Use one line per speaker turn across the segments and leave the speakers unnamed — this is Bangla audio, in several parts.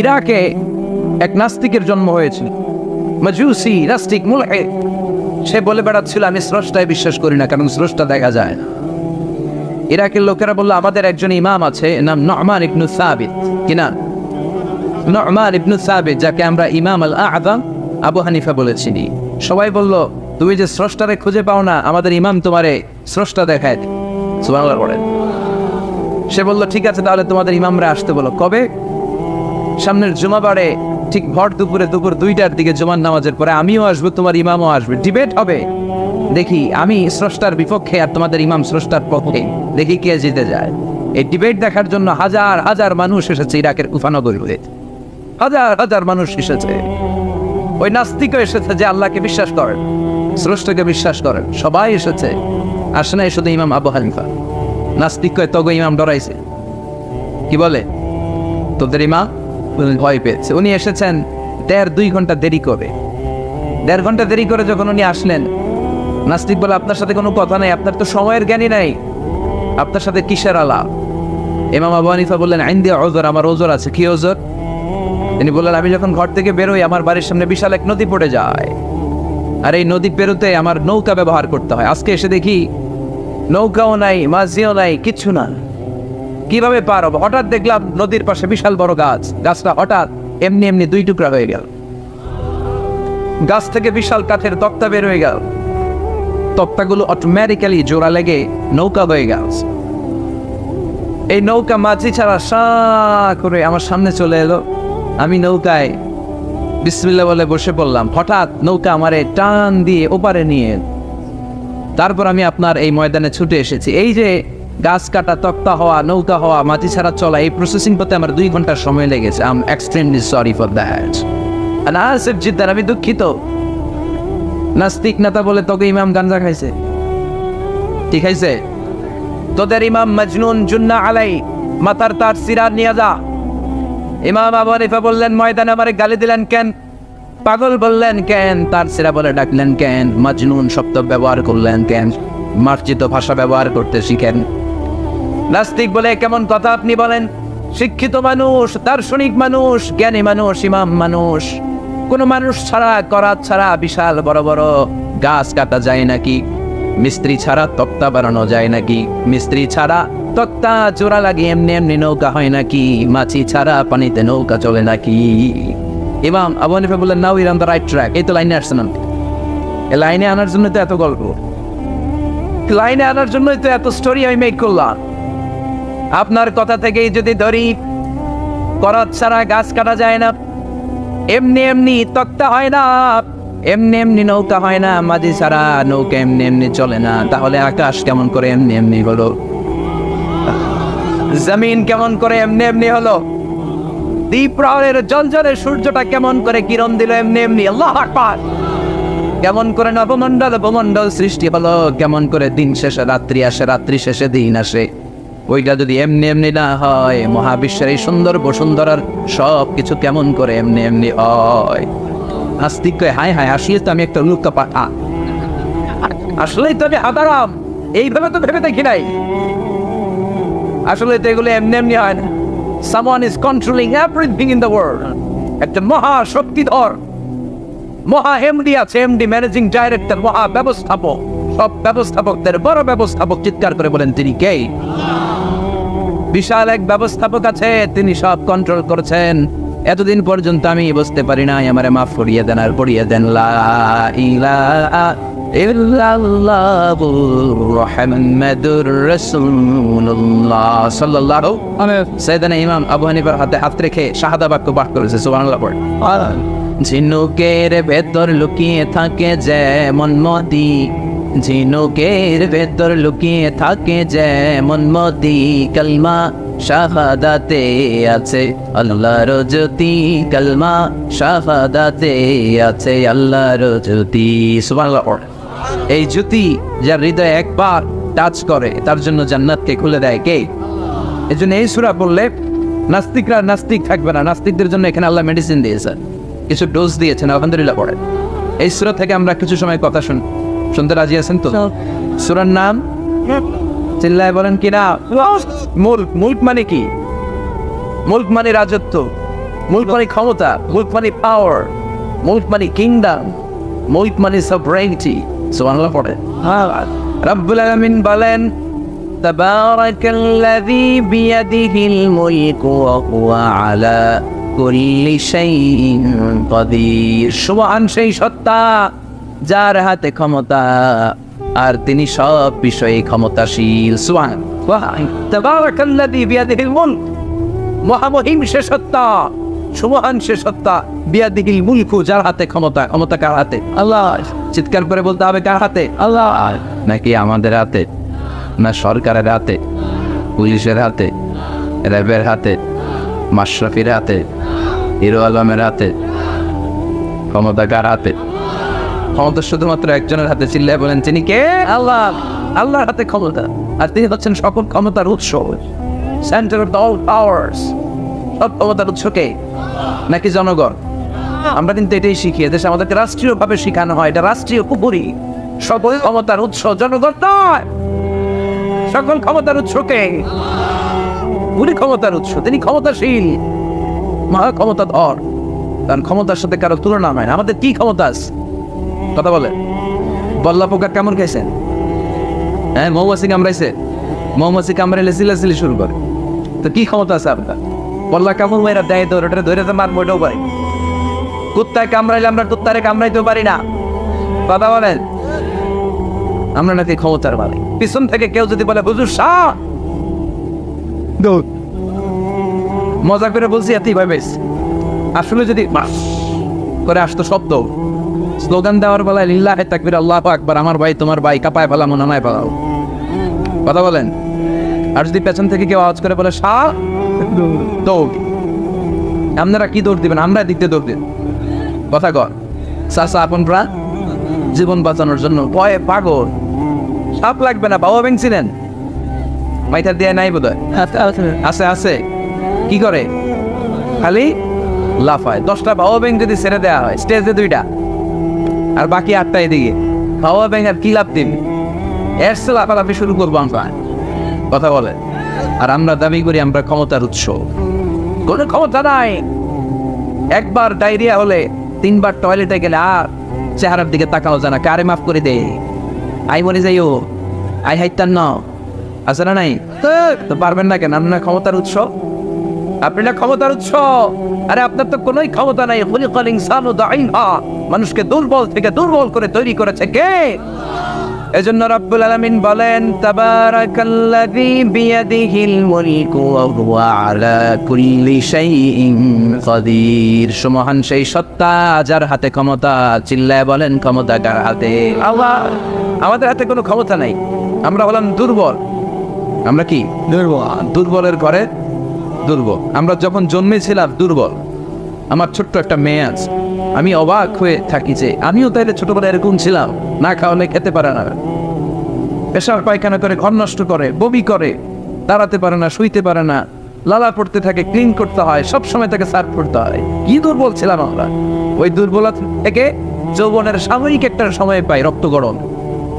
ইরাকে এক নাস্তিকের জন্ম হয়েছিল মাজুসি, নাস্তিক মুলহে সে বলে বেড়াচ্ছিল, আমি স্রষ্টায় বিশ্বাস করি না, কারণ স্রষ্টা দেখা যায় না। ইরাকের লোকেরা বলল, আমাদের একজন ইমাম আছে, নাম নহমান ইবনু সাবিত। কিনা নহমান ইবনু সাবিত, যাকে আমরা ইমাম আল আদম আবু হানিফা বলেছি। সবাই বলল, তুমি যে স্রষ্টারে খুঁজে পাও না, আমাদের ইমাম তোমারে স্রষ্টা দেখায় সে বলল, ঠিক আছে, তাহলে তোমাদের ইমামরা আসতে বলো। কবে? সামনের জুমাবারে ঠিক ভর দুপুরে দুপুর দুইটার দিকে জুমার নামাজের পরে আমিও আসব, তোমার ইমামও আসবে। ডিবেট হবে? দেখি, আমি স্রষ্টার বিপক্ষে আর তোমাদের ইমাম স্রষ্টার পক্ষে। দেখি কে জিতে যায়। এই ডিবেট দেখার জন্য হাজার হাজার মানুষ এসেছে ইরাকের কুফানগরীতে হাজার হাজার মানুষ এসেছে। ওই নাস্তিকও এসেছে যে আল্লাহকে বিশ্বাস করেন, স্রষ্টাকে বিশ্বাস করেন। সবাই এসেছে। আসে না শুধু ইমাম আবু হানিফা। নাস্তিক তগো ইমাম ডরাইছে। কি বলে? তোদের ইমাম? ভয় পেয়েছে। উনি এসেছেন দেড় দুই ঘণ্টা দেরি করে। দেড় ঘণ্টা দেরি করে যখন উনি আসলেন, নাস্তিক বলে আপনার সাথে কোনো কথা নেই, আপনার তো সময়ের জ্ঞানই নাই। আপনার সাথে কিসের আলাপ? ইমাম আবু হানিফা বললেন আইন দিয়ে ওজোর, আমার ওজোর আছে। কি ওজোর? তিনি বললেন, আমি যখন ঘর থেকে বেরোই, আমার বাড়ির সামনে বিশাল এক নদী পড়ে যায়। আর এই নদী পেরোতে আমার নৌকা ব্যবহার করতে হয়। আজকে এসে দেখি, নৌকাও নাই, মাঝিও নাই, কিচ্ছু না কীভাবে পার হব? হঠাৎ দেখলাম নদীর পাশে বিশাল বড় গাছ। গাছটা হঠাৎ এমনি এমনি দুই টুকরা হয়ে গেল। গাছ থেকে বিশাল কাঠের তক্তা বের হয়ে গেল। তক্তাগুলো অটোমেটিক্যালি জোড়া লেগে নৌকা হয়ে গেল। এই নৌকা মাঝি ছাড়া সা করে আমার সামনে চলে এলো। আমি নৌকায় বিসমিল্লা বলে বসে পড়লাম। হঠাৎ নৌকা আমারে টান দিয়ে ওপারে নিয়ে তারপর আমি আপনার এই ময়দানে ছুটে এসেছি। এই যে গাছ কাটা, তক্তা হওয়া, নৌকা হওয়া, মাটি ছাড়া চলা, এই প্রসেসিং করতে আমার দুই ঘণ্টার সময় লেগেছে। I am extremely sorry for that Asif Jiddar, আমি দুঃখিত। নাস্তিক নেতা বলে তোকে ইমাম গাঞ্জা খাইছে। ঠিক আছে? তোদের ইমাম মজনুন জুন্না আলাই, মাথার তার সিরার নিয়ে যা। ইমাম আবু হানিফা বললেন, ময়দানে আমারে গালি দিলেন কেন? পাগল বললেন কেন? তার সিরা বলে ডাকলেন কেন? মাজনুন শব্দ ব্যবহার করলেন কেন? মার্জিত ভাষা ব্যবহার করতে শিখেন। নাস্তিক বলে কেমন কথা আপনি বলেন? শিক্ষিত মানুষ, দার্শনিক মানুষ, জ্ঞানী মানুষ, ইমাম মানুষ। কোন মানুষ ছাড়া, করাত ছাড়া বিশাল বড় বড় গাছ কাটা যায় নাকি? মিস্ত্রি ছাড়া তক্তা বানানো যায় নাকি? মিস্ত্রি ছাড়া তক্তা জোড়া লাগে এমনি এমনি নৌকা হয় নাকি? মাছি ছাড়া পানিতে নৌকা চলে নাকি? ইমাম আবু হানিফা বললেন now you're on the right track এই তো লাইনে আসছেন আপনি। লাইনে আনার জন্য তো এত গল্প। লাইনে আনার জন্যই তো এত স্টোরি আমি মেক করলাম। আপনার কথা থেকেই যদি ধরি, করাত ছাড়া গাছ কাটা যায় না। এমনি এমনি তক্তা হয় না, এমনি এমনি নৌকা হয় না, মাঝি ছাড়া নৌকা এমনি এমনি চলে না। তাহলে আকাশ কেমন করে এমনি এমনি হলো? জমিন কেমন করে এমনি এমনি হলো? দ্বীপ প্রহরের জলজলে সূর্যটা কেমন করে কিরণ দিল এমনি এমনি? আল্লাহ আকবার! কেমন করে নবমণ্ডল উপমণ্ডল সৃষ্টি হলো, কেমন করে দিন শেষে, রাত্রি আসে, রাত্রি শেষে দিন আসে। ওইটা যদি এমনি এমনি না হয়, মহাবিশ্বের এই সুন্দর বসুন্ধরার সব কিছু কেমন করে এমনি এমনি হয়? নাস্তিক কয় হায় হায়, আসিয়ে তো আমি একটা লুকা পাঠা আসলেই তো আমি হাদারাম এইভাবে তো ভেবে দেখি নাই। আসলে তো এগুলো এমনি এমনি হয় না। Someone is controlling everything in the world একটা মহা শক্তিধর, মহা এমডি আছে এমডি ম্যানেজিং ডাইরেক্টর মহা ব্যবস্থাপক। সব ব্যবস্থাপকদের বড় ব্যবস্থাপক চিৎকার করে বলেন, তিনি কে? বিশাল এক ব্যবস্থাপক আছে তিনি সব কন্ট্রোল করছেন। এতদিন পর্যন্ত আমি বুঝতে পারি নাই আমারে মাফ করিয়ে দেন আর পড়িয়ে দেন লা ইলাহা ইল্লাল্লাহু মুহাম্মাদুর রাসূলুল্লাহ সাল্লাল্লাহু সাইয়েদনা ইমাম আবু হানিফার হাতে হাত রেখে শাহাদা বাক্য পাঠ করেছে সুবহানাল্লাহ পড়ে। ঝিনুকের ভেতর লুকিয়ে থাকে যেমন মদি। ঝিনুকের ভেতর লুকিয়ে থাকে যেমন মদি কলমা, শাহাদাতে আছে আল্লাহর জ্যোতি কলমা, শাহাদাতে আছে আল্লাহর জ্যোতি এই জ্যোতি যার হৃদয় একবার টাচ করে, তার জন্য জান্নাতকে খুলে দেয় কে? এই জন্য এই সুরা বললে নাস্তিকরা নাস্তিক থাকবে না। নাস্তিকদের জন্য এখানে আল্লাহ মেডিসিন দিয়েছেন। কিছু ডোজ দিয়েছেন, আলহামদুলিল্লাহ পড়ে এই সুরা থেকে আমরা কিছু সময় কথা শুন শুনতে রাজি আছেন তো সুরার নাম চিল্লায় বলেন কি না মুল্ক মুল্ক মানে কি মুল্ক মানে রাজত্ব মুল্ক মানে ক্ষমতা মুল্ক মানে পাওয়ার মুল্ক মানে কিংডম মুল্ক মানে সভরেন্টি সুবহানাল্লাহ পড়ে রব্বুল আলামিন বলেন تبارك الذي بيده الملك وهو على كل شيء قدير সুবহান সেই সত্তা যার হাতে ক্ষমতা, আর তিনি সব বিষয়ে ক্ষমতাশীল। সুহান মহামহিম শেষত্তা সুমহান শেষত্তা বিয়াদিহিল মুলকু যার হাতে ক্ষমতা ক্ষমতা কার হাতে? আল্লাহ। চিৎকার করে বলতে হবে কার হাতে? আল্লাহ। নাকি আমাদের হাতে? না সরকারের হাতে? পুলিশের হাতে? র্যাবের হাতে? মাশরাফির হাতে? হিরো আলমের হাতে? ক্ষমতা কার হাতে? ক্ষমতা শুধুমাত্র একজনের হাতে চিল্লায় বলেন তিনি কে? আল্লাহ। আল্লাহর হাতে ক্ষমতা। আর তিনি হচ্ছেন সকল ক্ষমতার উৎস। সেন্টার অফ অল পাওয়ার্স সব ক্ষমতার উৎস কে? নাকি জনগণ? আমরা কিন্তু এটাই শিখি। আমাদেরকে রাষ্ট্রীয়ভাবে শেখানো হয়। এটা রাষ্ট্রীয় কুপুরি সকল ক্ষমতার উৎস জনগণ নয়। সকল ক্ষমতার উৎস কে? উনি ক্ষমতার উৎস। তিনি ক্ষমতাশীল। মহা ক্ষমতাধর। তার ক্ষমতার সাথে কারও তুলনা হয় না। আমাদের কি ক্ষমতা আছে? কথা বলে। বল্লা পোকা কেমন খাইছেন হ্যাঁ মৌমাছি কামড়াইছে। মৌমাছি কামড়াইলে সিলাসিলি শুরু করে। তো কি ক্ষমতা আছে আপনার? বল্লা কামড় মেয়েরা দেয় ধরে ওটা ধরে তো মারবো ওটাও পারি। কুত্তায় কামড়াইলে আমরা কুত্তারে কামড়াইতেও পারি না। কথা বলেন। আমরা নাকি ক্ষমতার মালিক। পিছন থেকে কেউ যদি বলে, হুজুর শাহ মজা করে বলছি, এতই ভয় আসলে যদি করে আসতো শব্দ স্লোগান দেওয়ার বেলায় লিল্লাহ তাকবির আল্লাহ আকবার আমার ভাই তোমার ভাই কাপায় ফেলা মনে ফেলাও। কথা বলেন? আর যদি পেছন থেকে কেউ আওয়াজ করে বলে শাহ দৌড়। আপনারা কি দৌড় দিবেন? আমরা দিতে দৌড় দিন কথা কর। চাষা আপন প্রাণ জীবন বাঁচানোর জন্য ভয়ে পাগল। সাপ লাগবে না বাবা ভেঙছিলেন। মাইথার দিয়ে নাই বোধ আছে। আছে কি করে? খালি লাফায়। দশটা বাবা ব্যাং যদি ছেড়ে দেওয়া হয় স্টেজে দুইটা। আর বাকি আটটা এদিকে। বাবা ব্যাং আর কি লাভ দিন এর সে লাফালাফি শুরু করব আমরা। কথা বলে। আর আমরা দাবি করি আমরা ক্ষমতার উৎস। কোনো ক্ষমতা নাই। একবার ডায়রিয়া হলে তিনবার টয়লেটে গেলে আর চেহারার দিকে তাকাও জানা কারে মাফ করে দে? আই মনে যাই ও আই হাইতান ন আছে না নাই? তো পারবেন না কেন? আপনার ক্ষমতার উৎস। আপনি না ক্ষমতার উৎস? আরে আপনার তো কোনোই ক্ষমতা নাই। খুলিকাল ইনসানু দাঈফা মানুষকে দুর্বল থেকে দুর্বল করে তৈরি করেছে কে? এজন্য রব্বুল আলামিন বলেন তাবারাকাল্লাযী বিয়াদিহিল মুলকু ওয়া হুয়া আলা কুল্লি শাইইন কাদির। সুমহান সেই সত্তা যার হাতে ক্ষমতা চিল্লায় বলেন ক্ষমতা কার হাতে? আল্লাহ আমাদের হাতে কোনো ক্ষমতা নাই। আমরা হলাম দুর্বল। আমরা কি? দুর্বল। দুর্বলের ঘরে দুর্বল। আমরা যখন জন্মেছিলাম দুর্বল। আমার ছোট্ট একটা মেয়ে আছে। আমি অবাক হয়ে থাকি যে আমিও তাইলে ছোটবেলায় এরকম ছিলাম। না খাওয়ালে খেতে পারে না। পেশাব পায়খানা করে ঘর নষ্ট করে, বমি করে, দাঁড়াতে পারে না, শুইতে পারে না, লালা পড়তে থাকে, ক্লিন করতে হয়, সব সময় তাকে সার্ভ করতে হয়। কি দুর্বল ছিলাম আমরা। ওই দুর্বলতা থেকে যৌবনের সাময়িক একটা সময় পাই রক্ত গরম।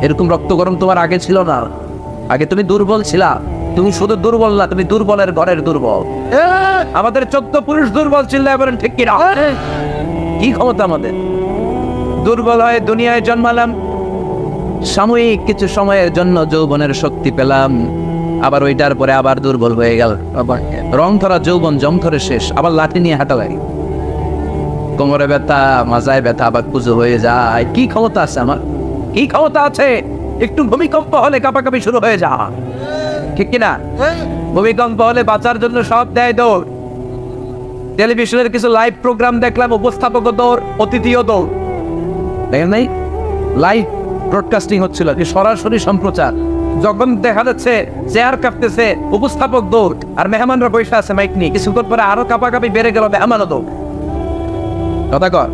এরকম রক্ত গরম তোমার আগে ছিল না। আগে তুমি দুর্বল ছিলা। তুমি শুধু দুর্বল না তুমি দুর্বলের ঘরের দুর্বল। আমাদের চোদ্দ পুরুষ দুর্বল চিল্লায় বলেন ঠিক কিনা? কি ক্ষমতা আমাদের? দুর্বল হয়ে দুনিয়ায় জন্মালাম সাময়িক কিছু সময়ের জন্য যৌবনের শক্তি পেলাম আবার ওইটার পরে আবার দুর্বল হয়ে গেল। রং ধরা যৌবন জম ধরে শেষ আবার লাঠি নিয়ে হাঁটা লাগে। কোমরে ব্যথা মাজায় ব্যথা আবার পুজো হয়ে যায়। কি ক্ষমতা আছে আমার? কি ক্ষমতা আছে? একটু ভূমিকম্প হলে কাঁপাকাঁপি শুরু হয়ে যা ঠিক কিনা? ভূমিকম্প হলে বাঁচার জন্য সব দেয় দৌড়। টেলিভিশনের কিছু লাইভ প্রোগ্রাম দেখলাম উপস্থাপক দৌড় অতিথিও দৌড়। দেখেন নাই? লাইভ ব্রডকাস্টিং হচ্ছিল যে সরাসরি সম্প্রচার। যখন দেখা যাচ্ছে চেয়ার কাঁপতেছে উপস্থাপক দৌড় আর মেহমানরা বসে আছে মাইক নিয়ে কিছুক্ষণ পরে আরও কাপাকাপি বেড়ে গেল মেহমানও দৌড়। কথা কর।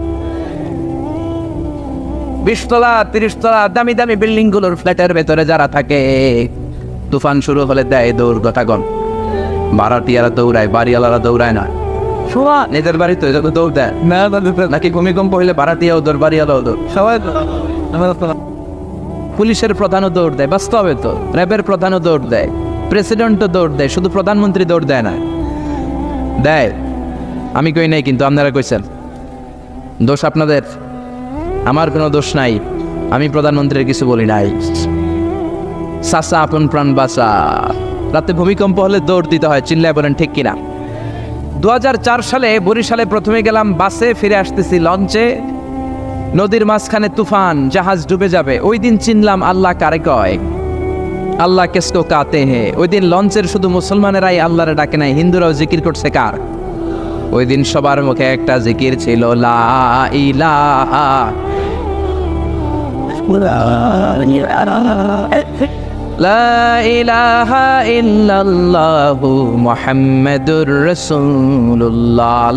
বিশতলা তিরিশ তলা দামি দামি বিল্ডিংগুলোর ফ্ল্যাটের ভেতরে যারা থাকে তুফান শুরু হলে দেয় দৌড় কন ভাড়াটিয়ারা দৌড়ায় বাড়িওয়ালারা দৌড়ায় না শোয়া নিজের বাড়ি তো দৌড় দেয় না নাকি ভূমিকম্প হইলে ভাড়াটিয়াও দৌড় বাড়িওয়ালাও দৌড়? সবাই পুলিশের প্রধানও দৌড় দেয় বাস্তবে তো। র্যাবের প্রধানও দৌড় দেয় প্রেসিডেন্টও দৌড় দেয় শুধু প্রধানমন্ত্রী দৌড় দেয় না। দেয় আমি কই নাই কিন্তু আপনারা কইছেন। দোষ আপনাদের? আমার কোনো দোষ নাই আমি প্রধানমন্ত্রীর কিছু বলি নাই। সাসা আপন প্রাণ বাঁচা রাতে ভূমিকম্প হলে দৌড় দিতে হয়, চিল্লায় বলেন, ঠিক কিনা? দু সালে বরিশালে প্রথমে গেলাম বাসে, ফিরে আসতেছি লঞ্চে। নদীর মাঝখানে তুফান, জাহাজ ডুবে যাবে। ওই দিন চিনলাম আল্লাহ কারে কয়। আল্লাহ কেসকো কাতে হে। ওই দিন লঞ্চের শুধু মুসলমানেরাই আল্লাহরে ডাকে নাই, হিন্দুরাও জিকির করছে কার? ওই দিন সবার মুখে একটা জিকির ছিল, লা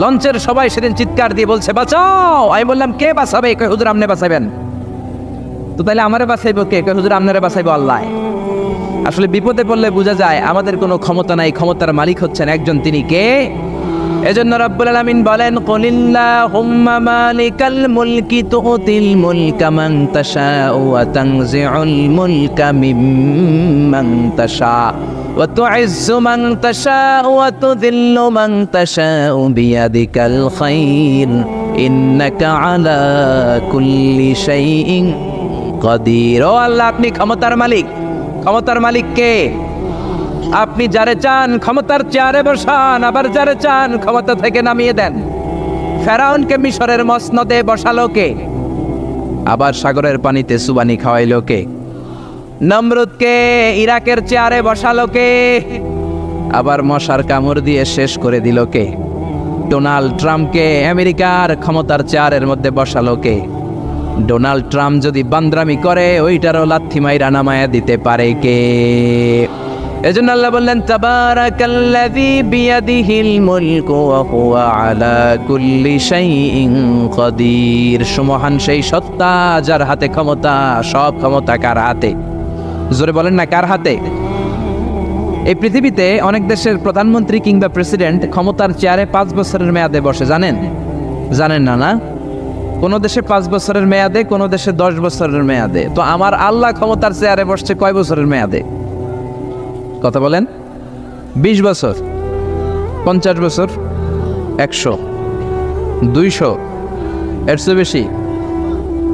লঞ্চের সবাই সেদিন চিৎকার দিয়ে বলছে, বাঁচাও! আমি বললাম, কে বাঁচাবে? কই হুজুর আপনি বাঁচাবেন তো তাহলে আমারে বাঁচাইবো কে? কই হুজুর আপনারে বাঁচাইবো আল্লাহ? আসলে বিপদে পড়লে বোঝা যায়, আমাদের কোনো ক্ষমতা নাই, ক্ষমতার মালিক হচ্ছেন একজন, তিনি কে? এজন্য রব্বুল আলামিন বলেন, কুলিল্লাহুম্মা মালিকাল মুলকি তুতিল মুলকা মান তাশাউ ওয়া তানজিউল মুলকা মিম্মান তাশা ওয়া তুইজ্জু মান তাশাউ ওয়া তুযিল্লু মান তাশাউ বিয়াদিকাল খাইর। ইন্নাকা আলা কুল্লি শাইইন কদির। ও আল্লাহ, আপনি ক্ষমতার মালিক। ক্ষমতার মালিক কে? আপনি যারে চান ক্ষমতার চেয়ারে বসান, আবার যারে চান ক্ষমতা থেকে নামিয়ে দেন। ফেরাউনকে মিশরের মসনদে বসালো কে? আবার সাগরের পানিতে সুবানি খাওয়াইলো কে? নমরুদকে ইরাকের চেয়ারে বসালো কে? আবার মশার কামড় দিয়ে শেষ করে দিল কে? ডোনাল্ড ট্রাম্পকে আমেরিকার ক্ষমতার চেয়ারের মধ্যে বসালো কে? ডোনাল্ড ট্রাম্প যদি বান্দ্রামি করে, ওইটারও লাথি মাইরা নামায়া দিতে পারে কে? এজন্য আল্লাহ বললেন, তাবারাকাল্লাযী বিয়াদিহিল মুলকু ওয়া হুয়া আলা কুল্লি শাইইন কাদির সুমহান সেই সত্তা যার হাতে ক্ষমতা, সব ক্ষমতা কার হাতে? জোরে বলেন না, কার হাতে? এই পৃথিবীতে অনেক দেশের প্রধানমন্ত্রী কিংবা প্রেসিডেন্ট ক্ষমতার চেয়ারে পাঁচ বছরের মেয়াদে বসে, জানেন? জানেন না না? কোন দেশে পাঁচ বছরের মেয়াদে, কোন দেশে দশ বছরের মেয়াদে। তো আমার আল্লাহ ক্ষমতার চেয়ারে বসছে কয় বছরের মেয়াদে? কথা বলেন বিশ বছর পঞ্চাশ বছর একশো দুইশো এর চেয়ে বেশি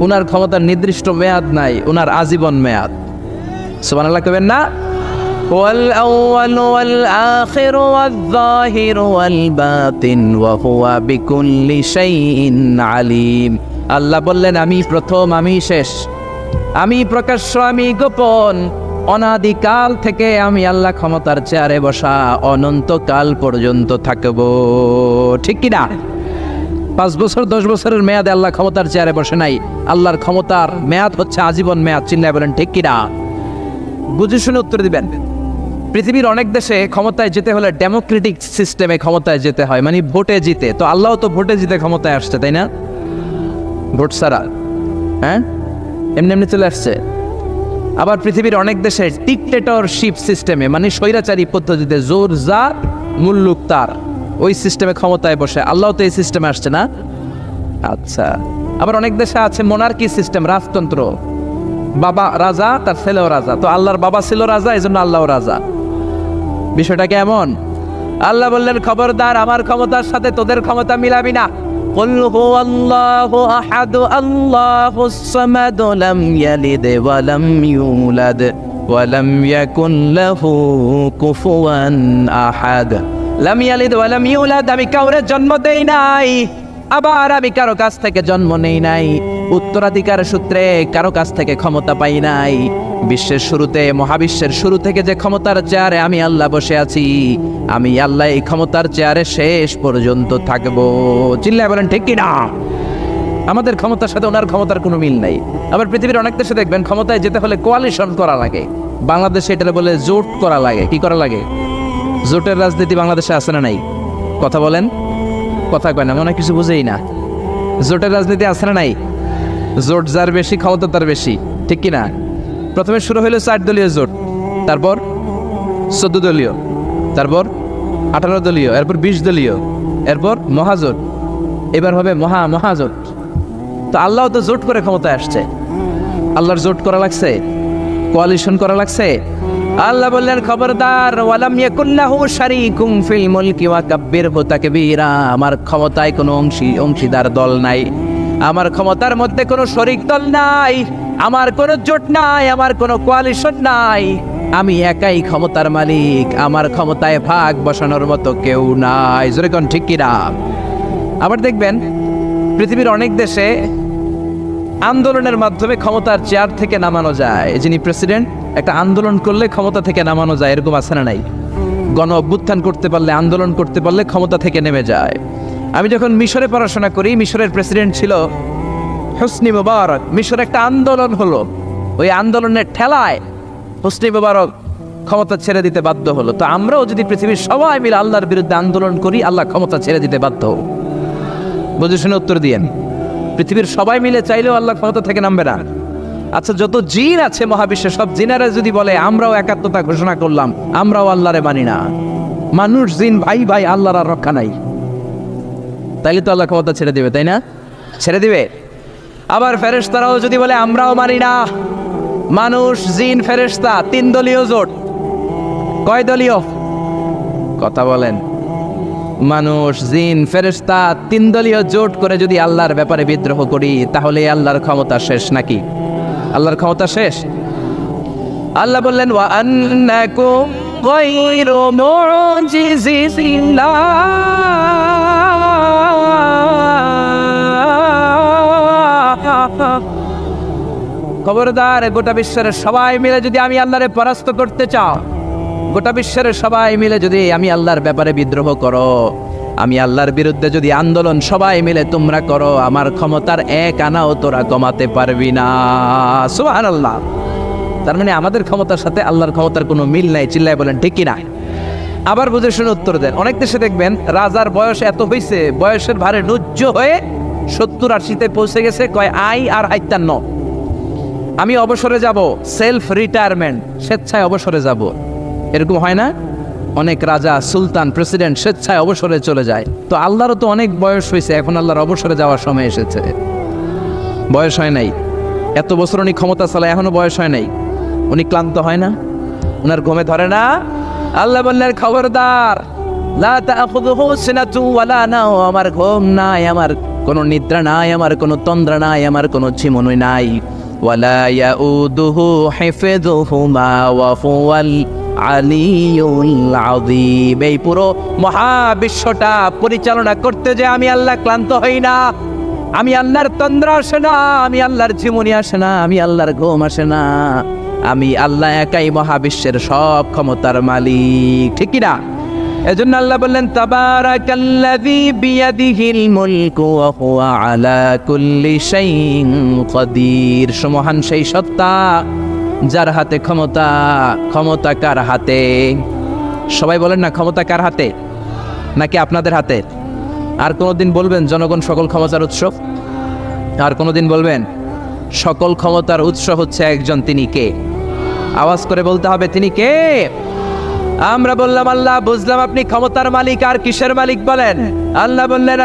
উনার ক্ষমতার নির্দিষ্ট মেয়াদ নাই উনার আজীবন মেয়াদ সুবান আল্লাহ কবেন না والأول والآخر والظاهر والباطن وهو بكل شيء عليم আল্লাহ বললেন আমি প্রথম আমি শেষ আমি প্রকাশ্য আমি গোপন অনাদিকাল থেকে আমি আল্লাহ ক্ষমতার চেয়ারে বসা অনন্তকাল পর্যন্ত থাকব। ঠিক কি না পাঁচ বছর, দশ বছরের মেয়াদে আল্লাহ ক্ষমতার চেয়ারে বসে নাই। আল্লাহর ক্ষমতার মেয়াদ হচ্ছে আজীবন মেয়াদ চিল্লায় বলেন ঠিক কিনা? বুঝে শুনে উত্তর দিবেন। পৃথিবীর অনেক দেশে ক্ষমতায় যেতে হলে ডেমোক্রেটিক সিস্টেমে ক্ষমতায় যেতে হয় মানে ভোটে জিতে। তো আল্লাহ তো ভোটে জিতে ক্ষমতায় আসছে, তাই না? ভোট ছাড়া হ্যাঁ? এমনি এমনি চলে আসছে। আবার পৃথিবীর অনেক দেশে ডিকটেটরশিপ সিস্টেমে মানে স্বৈরাচারী পদ্ধতিতে জোর, জার, মুল্লুক, তার। ওই সিস্টেমে ক্ষমতায় বসে। আল্লাহ তো এই সিস্টেমে আসছে না? আচ্ছা। আবার অনেক দেশে আছে মোনার্কি সিস্টেম রাজতন্ত্র। বাবা রাজা, তার ছেলেও রাজা। তো আল্লাহর বাবা ছিল রাজা এই জন্য আল্লাহও রাজা। বিষয়টা কেমন? আল্লাহ বললেন, খবরদার, আমার ক্ষমতার সাথে তোদের ক্ষমতা মিলাবি না। قل هو الله أحد الله الصمد لم يلد ولم يولد ولم يكن له كفوا أحد لم يلد ولم يولد আমি কাউরে জন্ম দেই নাই আবার আমি কারো কাছ থেকে জন্ম নেই নাই উত্তরাধিকার সূত্রে কারও কাছ থেকে ক্ষমতা পাই নাই। বিশ্বের শুরুতে, মহাবিশ্বের শুরু থেকে যে ক্ষমতার চেয়ারে আমি আল্লাহ বসে আছি, আমি আল্লাহ এই ক্ষমতার চেয়ারে শেষ পর্যন্ত থাকব। চিল্লায় বলেন, ঠিক কিনা? আমাদের ক্ষমতার সাথে ওনার ক্ষমতার কোনো মিল নাই। আবার পৃথিবীর অনেক দেশে দেখবেন, ক্ষমতায় যেতে হলে কোয়ালিশন করা লাগে। বাংলাদেশে এটা বলে জোট করা লাগে। কি করা লাগে? জোটের রাজনীতি বাংলাদেশে আছে না নাই? কথা বলেন। কথা কয় না, মনে কিছু বুঝেই না। জোটের রাজনীতি আছে না নাই? জোট যার বেশি, ক্ষমতা তার বেশি, ঠিক কি না প্রথমে শুরু হলো চার দলীয় জোট, তারপর চোদ্দ দলীয়, তারপর আঠারো দলীয়, এরপর বিশ দলীয়, এরপর মহাজোট, এবার হবে মহা মহাজোট। তো আল্লাহ তো জোট করে ক্ষমতায় আসছে। আল্লাহর জোট করা লাগছে কোয়ালিশন করা লাগছে। আল্লাহ বললেন, খবরদার, ওয়ালাম ইয়াকুল্লাহু শারীকুম ফিল মুলকি ওয়া কাব্বিরহু তাকবীরা। আমার ক্ষমতায় কোনো অংশী, অংশীদার দল নাই। আমার ক্ষমতার মধ্যে কোনো শরিক দল নাই, আমার কোনো জোট নাই, আমার কোনো কোয়ালিশন নাই। আমি একাই ক্ষমতার মালিক, আমার ক্ষমতায় ভাগ বসানোর মতো কেউ নাই। জোরে কোন ঠিক কিনা? আবার দেখবেন, পৃথিবীর অনেক দেশে আন্দোলনের মাধ্যমে ক্ষমতার চেয়ার থেকে নামানো যায়। যিনি প্রেসিডেন্ট, একটা আন্দোলন করলে ক্ষমতা থেকে নামানো যায়, এরকম আছে না নাই? গণ অভ্যুত্থান করতে পারলে, আন্দোলন করতে পারলে ক্ষমতা থেকে নেমে যায়। আমি যখন মিশরে পড়াশোনা করি, মিশরের প্রেসিডেন্ট ছিল হোসনি মুবারক। মিশর একটা আন্দোলন হলো। ওই আন্দোলনের ঠেলায় হোসনি মুবারক ক্ষমতা ছেড়ে দিতে বাধ্য হলো। তো আমরাও যদি পৃথিবীর সবাই মিলে আল্লাহর বিরুদ্ধে আন্দোলন করি, আল্লাহ ক্ষমতা ছেড়ে দিতে বাধ্য হব। বুঝে শুনে উত্তর দিয়েন। পৃথিবীর সবাই মিলে চাইলেও আল্লাহ ক্ষমতা থেকে নামবে না। আচ্ছা যত জিন আছে মহাবিশ্বে, সব জিনারা যদি বলে, আমরাও একাত্মতা ঘোষণা করলাম, আমরাও আল্লাহরে মানি না। মানুষ, জিন, ভাই ভাই, আল্লাহর আর রক্ষা নাই। তাইলে তো আল্লাহ ক্ষমতা ছেড়ে দিবে, তাই না? ছেড়ে দিবে। আবার ফেরেশতারাও যদি বলে, আমরাও মানি না। মানুষ, জিন, ফেরেশতা, তিন দলীয় জোট। কয় দলীয়? কথা বলেন। মানুষ, জিন, ফেরেশতা, তিন দলীয় জোট করে যদি আল্লাহর ব্যাপারে বিদ্রোহ করি, তাহলে আল্লাহর ক্ষমতা শেষ নাকি? আল্লাহর ক্ষমতা শেষ? আল্লাহ বললেন, ওয়া আন্নাকুম গায়রু মুজিজিল্লাহ। খবরদার, গোটা বিশ্বের সবাই মিলে যদি আমি আল্লাহরে পরাস্ত করতে চাও, গোটা বিশ্বের সবাই মিলে যদি আমি আল্লাহর ব্যাপারে বিদ্রোহ করো, আমি আল্লাহর বিরুদ্ধে যদি আন্দোলন সবাই মিলে তোমরা করো, আমার ক্ষমতার এক আনাও তোরা কমাতে পারবি না। সুহান আল্লাহ তার মানে আমাদের ক্ষমতার সাথে আল্লাহর ক্ষমতার কোনো মিল নাই, চিল্লায় বলেন, ঠিক না আবার বুঝে শুনে উত্তর দেন। অনেক দেশে দেখবেন, রাজার বয়স এত হয়েছে বয়সের ভারে নুজ্জ হয়ে সত্তর আশিতে পৌঁছে গেছে, কয় আই আর হাইতান্ন আমি অবসরে যাব সেলফ রিটায়ারমেন্ট স্বেচ্ছায় অবসরে যাব। এরকম হয় না? অনেক রাজা, সুলতান প্রেসিডেন্ট স্বেচ্ছায় অবসরে চলে যায়। তো আল্লাহরও তো অনেক বয়স হয়েছে, এখন আল্লাহর অবসরে যাওয়ার সময় এসেছে। বয়স হয় নাই। এত বছর উনি ক্ষমতা চালায়, এখনও বয়স হয় নাই। উনি ক্লান্ত হয় না? উনার ঘুমে ধরে না? আল্লাহ বললেন, খবরদার আমার ঘুম নাই, আমার কোনো নিদ্রা নাই আমার, কোনো তন্দ্রা নাই আমার, কোনো ঝিমুনি নাই। হিফযুহুমা ওয়া হুয়াল আলিয়ুল আযীম। এই পুরো মহাবিশ্বটা পরিচালনা করতে যে আমি আল্লাহ ক্লান্ত হই না, আমি আল্লাহর তন্দ্র আসে না, আমি আল্লাহর ঝিমুনি আসে না, আমি আল্লাহর ঘুম আসে না। আমি আল্লাহ একাই মহাবিশ্বের সব ক্ষমতার মালিক, ঠিক না? এজন্য আল্লাহ বললেন, তাবারাকাল্লাযী বিয়াদিহিল মুলকু ওয়া হুয়া আলা কুল্লি শাইইন কাদির সমহান সেই সত্তা, যার হাতে ক্ষমতা ক্ষমতা কার হাতে? সবাই বলেন না, ক্ষমতা কার হাতে? নাকি আপনাদের হাতে? আর কোনোদিন বলবেন, জনগণ সকল ক্ষমতার উৎস আর কোনোদিন বলবেন, সকল ক্ষমতার উৎস হচ্ছে একজন, তিনি কে? আওয়াজ করে বলতে হবে, তিনি কে? আমরা বললাম, আল্লাহ, বুঝলাম আপনি ক্ষমতার মালিক, আর কিসের মালিক বলেন? আল্লাহ বললেন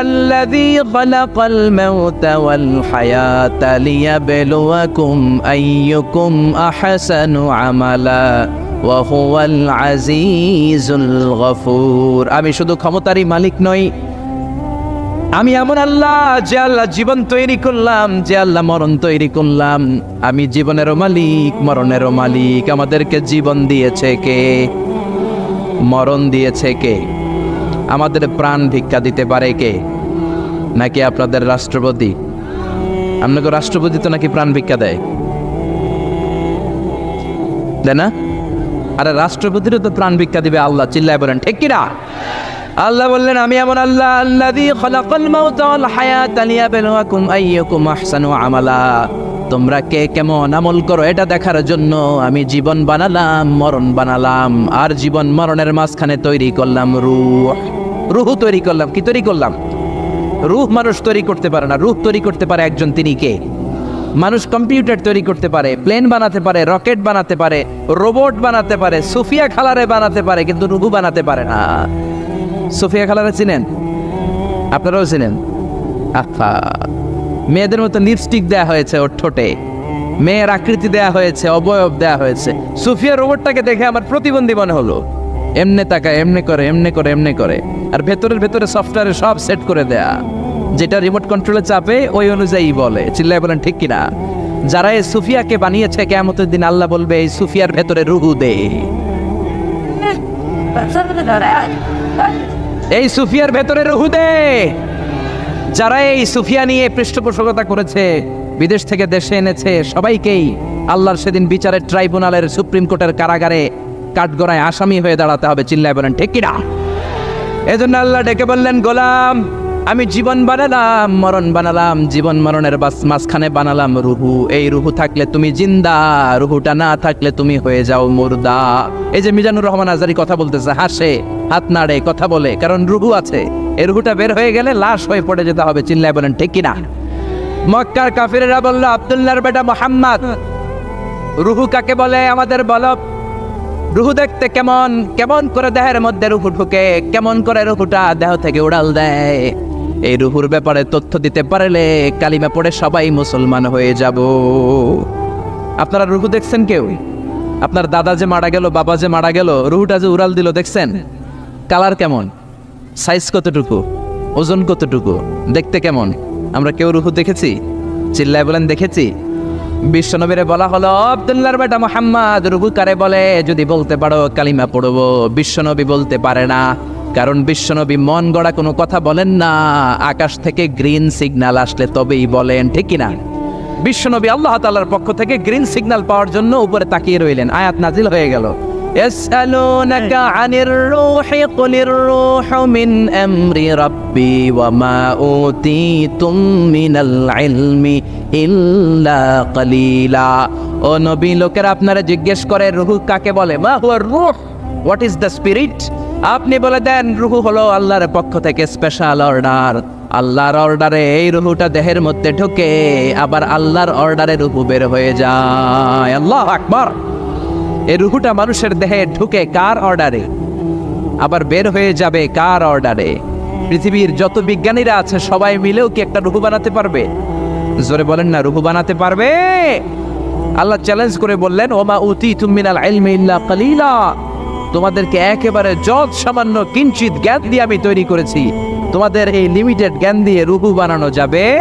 আইয়ুকুম আহসানু আমালা আজিজুল গফুর. আমি শুধু ক্ষমতারই মালিক নই, আমি এমন আল্লাহ যে আল্লাহ জীবন তৈরি করলাম, যে আল্লাহ মরণ তৈরি করলাম। আমি জীবনেরও মালিক, মরণেরও মালিক। আমাদেরকে জীবন দিয়েছে কে? মরণ দিয়েছে কে? আমাদের প্রাণ ভিক্ষা দিতে পারে কে? নাকি আপনাদের রাষ্ট্রপতি? আপনাকে রাষ্ট্রপতি তো নাকি প্রাণ ভিক্ষা দেয়। দেয় না? আরে রাষ্ট্রপতিরও তো প্রাণ ভিক্ষা দিবে আল্লাহ, চিল্লায় বলেন, ঠিক কিনা? আল্লাহ বললেন, আমি এমন আল্লাহ আল্লাযী খালাকাল মাউতা ওয়াল হায়াতা লিয়াবলুয়াকুম আইয়ুকুম আহসানু আমালা। তোমরা কে কেমন আমল করো এটা দেখার জন্য আমি জীবন বানালাম, মরণ বানালাম, আর জীবন মরণের মাঝখানে তৈরি করলাম রূহ। রুহ তৈরি করলাম, কি তৈরি করলাম? রুহ মানুষ তৈরি করতে পারে না, রুহ তৈরি করতে পারে একজন তিনি কে? মানুষ কম্পিউটার তৈরি করতে পারে, প্লেন বানাতে পারে, রকেট বানাতে পারে, রোবট বানাতে পারে, সুফিয়া খালারে বানাতে পারে, কিন্তু রুহু বানাতে পারে না। সুফিয়া খালারে চিনেন? আপনারাও চিনেন? আচ্ছা মেয়েদের মতো লিপস্টিক দেওয়া হয়েছে ওর ঠোঁটে। মেয়ের আকৃতি দেয়া হয়েছে, অবয়ব দেয়া হয়েছে। সুফিয়া রোবটটাকে দেখে আমার প্রতিবন্ধী মনে হলো। এমনে তাকায়, এমনি করে এমনি করে এমনি করে। আর ভেতরের ভেতরে সফটওয়্যারে সব সেট করে দেয়া। যেটা রিমোট কন্ট্রোলে চাপে, ওই অনুযায়ী বলে। চিল্লায় বলেন, ঠিক কিনা? যারা এই সুফিয়াকে বানিয়েছে কেমতের দিন আল্লাহ বলবে, এই সুফিয়ার ভেতরে রুহু দে। এই সুফিয়ার ভেতরে রুহু দে। যারা এই সুফিয়া নিয়ে পৃষ্ঠপোষকতা করেছে, বিদেশ থেকে দেশে এনেছে, সবাইকেই আল্লাহর সেদিন বিচারের ট্রাইব্যুনালের সুপ্রিম কোর্টের কারাগারে কাঠগড়ায় আসামি হয়ে দাঁড়াতে হবে, চিল্লায় বলেন, ঠিক কিনা? এজন্য আল্লাহ ডেকে বললেন, গোলাম, আমি জীবন বানালাম, মরণ বানালাম, জীবন মরণের মাঝখানে বানালাম রুহু। এই রুহু থাকলে তুমি জিন্দা, রুহুটা না থাকলে তুমি হয়ে যাও মুর্দা। এই যে মিজানুর রহমান আজারি কথা বলতেছে, হাসে, হাত নাড়ে, কথা বলে, কারণ রুহু আছে। এই রুহুটা বের হয়ে গেলে লাশ হয়ে পড়ে যেতে হবে, চিল্লায় বলেন, ঠিক কিনা? মক্কার কাফিরেরা বলল, আব্দুল্লাহর বেটা মোহাম্মদ, রুহু কাকে বলে আমাদের বলো? রুহু দেখতে কেমন কেমন করে দেহের মধ্যে রুহু ঢুকে, কেমন করে রুহুটা দেহ থেকে উড়াল দেয়? এই রুহুর ব্যাপারে তথ্য দিতে পারলে কালিমা পড়ে সবাই মুসলমান হয়ে যাব। আপনারা রুহু দেখছেন কেউ? আপনার দাদা যে মারা গেল, বাবা যে মারা গেল, রুহুটা যে উড়াল দিল, দেখছেন? কালার কেমন? সাইজ কতটুকু? ওজন কতটুকু? দেখতে কেমন? আমরা কেউ রুহু দেখেছি? চিল্লায় বলেন, দেখেছি। বিশ্বনবীরে বলা হলো, আব্দুল্লাহর বেটা মোহাম্মদ রুহু কারে বলে? যদি বলতে পারো, কালিমা পড়ব। বিশ্বনবী বলতে পারে না, কারণ বিশ্বনবী মন গড়া কোনো কথা বলেন না। আকাশ থেকে গ্রিন সিগন্যাল আসলে তবেই বলেন, ঠিক কিনা? বিশ্বনবী আল্লাহ তাআলার পক্ষ থেকে গ্রিন সিগন্যাল পাওয়ার জন্য উপরে তাকিয়ে রইলেন। আয়াত নাজিল হয়ে গেল। يسألونك عن الروح قل الروح من أمر ربي وما أوتيتم من العلم إلا قليلا ও নবী লোকেরা আপনারা জিজ্ঞেস করে রুহু কাকে বলে মা হুয়া রুহ হোয়াট ইজ দ্য স্পিরিট আপনি বলে দেন রুহু হলো আল্লাহর পক্ষ থেকে স্পেশাল অর্ডার আল্লাহর অর্ডারে এই রুহুটা দেহের মধ্যে ঢোকে আবার আল্লাহর অর্ডারে রুহু বের হয়ে যায় আল্লাহ আকবার এই রুহুটা মানুষের দেহে ঢুকে কার অর্ডারে? আবার বের হয়ে যাবে কার অর্ডারে? পৃথিবীর যত বিজ্ঞানীরা আছে, সবাই মিলেও কি একটা রুহু বানাতে পারবে? জোরে বলেন না, রুহু বানাতে পারবে? আল্লাহ চ্যালেঞ্জ করে বললেন, ওমা উতি তুমিনাল ইলমি ইল্লা কালিলা। তোমাদেরকে একেবারে যত সামান্য কিঞ্চিত জ্ঞান দিয়ে আমি তৈরি করেছি। তোমাদের এই লিমিটেড জ্ঞান দিয়ে রুহু বানানো যাবে?